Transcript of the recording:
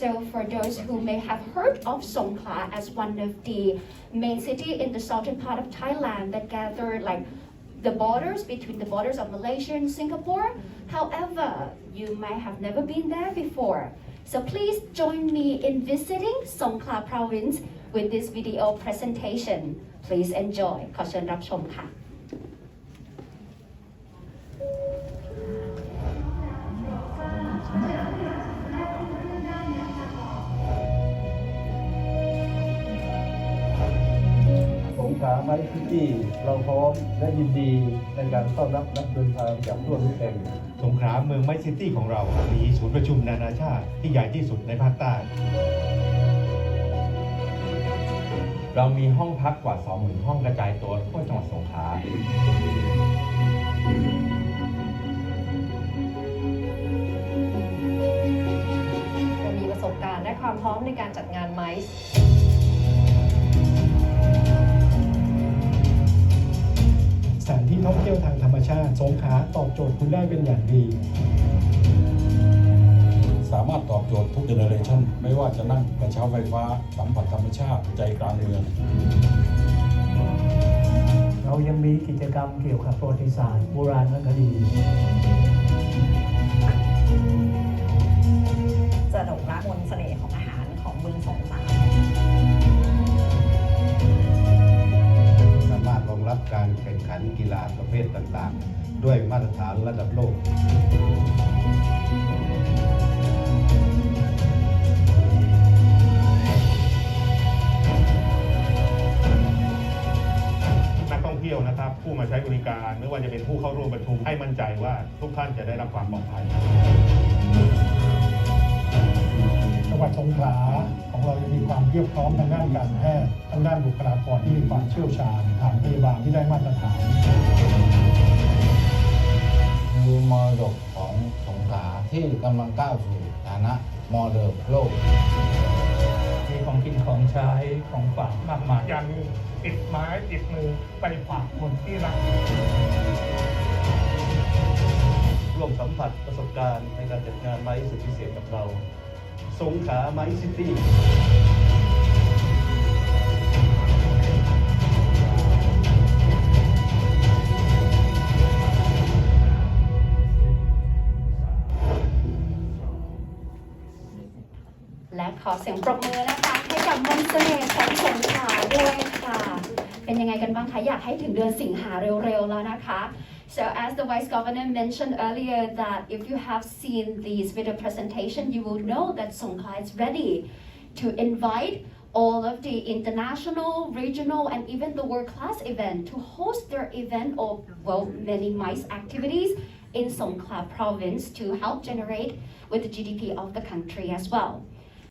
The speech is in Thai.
So for those who may have heard of Songkhla as one of the main city in the southern part of Thailand that gather like the borders between the borders of Malaysia and Singapore. However, you might have never been there before. So please join me in visiting Songkhla province with this video presentation. Please enjoy ขอเชิญรับชมค่ะ ขาไมซิตี้เราพร้อมและยินดีในการต้อนรับนักเดินทางจากทั่วทุกแห่งสงขลาเมืองไมซิตี้ของเรา มีศูนย์ประชุมนานาชาติที่ใหญ่ที่สุดในภาคใต้ เรามีห้องพักกว่า 20,000 ห้องกระจายตัวทั่วจังหวัดสงขลาเรามีประสบการณ์และความพร้อมในการจัดงานไหมส ที่ท่องเที่ยวทางธรรมชาติสงขลาตอบโจทย์คุณได้เป็นอย่างดี สามารถตอบโจทย์ทุกเจเนอเรชันไม่ว่าจะนั่งกระเช้าไฟฟ้าสัมผัสธรรมชาติใจกลางเมืองเรายังมีกิจกรรมเกี่ยวกับประวัติศาสตร์โบราณคดีันกีฬาประเภทต่างๆ ด้วยมาตรฐานระดับโลก นักท่องเที่ยวนะครับ ผู้มาใช้บริการไม่ว่าจะเป็นผู้เข้าร่วมประชุมให้มั่นใจว่าทุกท่านจะได้รับความปลอดภัย หวัดสงขลาของเรายังมีความเพียบพร้อมทางด้านการแพทย์ทางด้านบุคลากรที่มีความเชี่ยวชาญฐานพยาบาลที่ได้มาตรฐานคือมรดกของสงขลาที่กำลังก้าวสู่ฐานะมรดกโลกมีของกินของใช้ของฝากมากมายอย่าลืมติดไม้ติดมือไปฝากคนที่รักร่วมสัมผัสประสบการณ์ในการจัดงานไม้สุดพิเศษกับเรา สงขาไมซิตี้และขอเสียงปรบมือนะคะ ให้กับมนเสน่ห์ของสงขลาด้วยค่ะ เป็นยังไงกันบ้างคะ อยากให้ถึงเดือนสิงหาเร็วๆแล้วนะคะ So as the Vice Governor mentioned earlier that if you have seen these video presentation, you will know that Songkhla is ready to invite all of the international, regional, and even the world-class event to host their event or well, many MICE activities in Songkhla province to help generate with the GDP of the country as well.